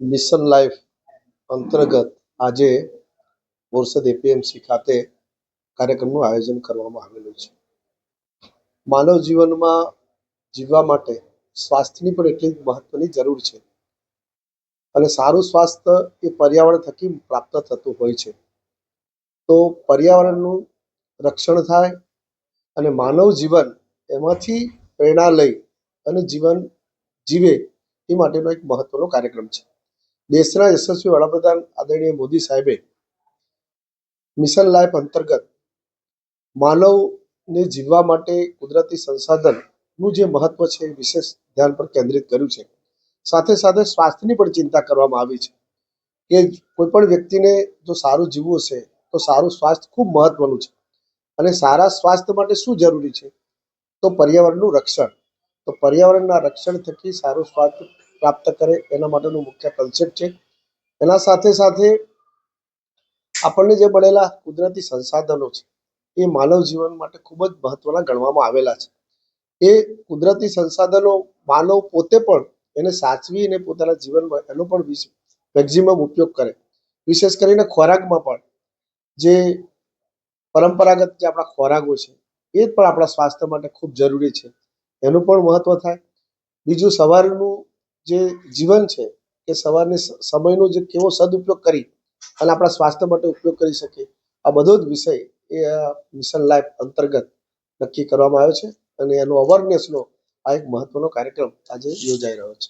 Mission life અંતર્ગત આજે Borsad APMC ખાતે કાર્યક્રમનું આયોજન કરવામાં આવેલું છે. માનવ જીવનમાં જીવવા માટે સ્વાસ્થ્યની પણ એટલી જ મહત્વની જરૂર છે. અને સારું સ્વાસ્થ્ય એ પર્યાવરણ થકી પ્રાપ્ત થતું હોય છે. તો પર્યાવરણનું રક્ષણ થાય અને માનવ જીવન એમાંથી પ્રેરણા લઈ અને જીવન જીવે એ માટેનો એક મહત્વનો કાર્યક્રમ છે. દેશના યશસ્વી વડાપ્રધાન આદરણીય મોદી સાહેબે મિશન લાઈફ અંતર્ગત માનવને જીવવા માટે કુદરતી સંસાધનનું જે મહત્વ છે વિશેષ ધ્યાન પર કેન્દ્રિત કર્યું છે. સાથે સાથે સ્વાસ્થ્યની પણ ચિંતા કરવામાં આવી છે કે કોઈ પણ વ્યક્તિને જો સારું જીવવું હશે તો સારું સ્વાસ્થ્ય ખૂબ મહત્વનું છે અને સારા સ્વાસ્થ્ય માટે શું જરૂરી છે? તો પર્યાવરણનું રક્ષણ. તો પર્યાવરણના રક્ષણ થકી સારું સ્વાસ્થ્ય પ્રાપ્ત કરે, એના માટેનું મુખ્ય કન્સેપ્ટ છે. એના સાથે સાથે આપણને જે મળેલા કુદરતી સંસાધનો છે, એ માનવ જીવન માટે ખૂબ જ મહત્વના ગણવામાં આવેલા છે. એ કુદરતી સંસાધનો માનવ પોતે પણ એને સાચવી અને પોતાના જીવનમાં એનો પણ મેક્ઝિમમ ઉપયોગ કરે. વિશેષ કરીને ખોરાકમાં પણ જે પરંપરાગત જે આપણા ખોરાકો છે, એ પણ આપણા સ્વાસ્થ્ય માટે ખૂબ જરૂરી છે. એનું પણ મહત્વ થાય. બીજું સવારનું જે જીવન છે, એ સવારની સમયનો જે કેવો સદુપયોગ કરી અને આપણા સ્વાસ્થ્ય માટે ઉપયોગ કરી શકીએ આ બધો જ વિષય એ આ મિશન લાઈફ અંતર્ગત નક્કી કરવામાં આવ્યો છે અને એનો અવેરનેસનો આ એક મહત્વનો કાર્યક્રમ આજે યોજાઈ રહ્યો છે.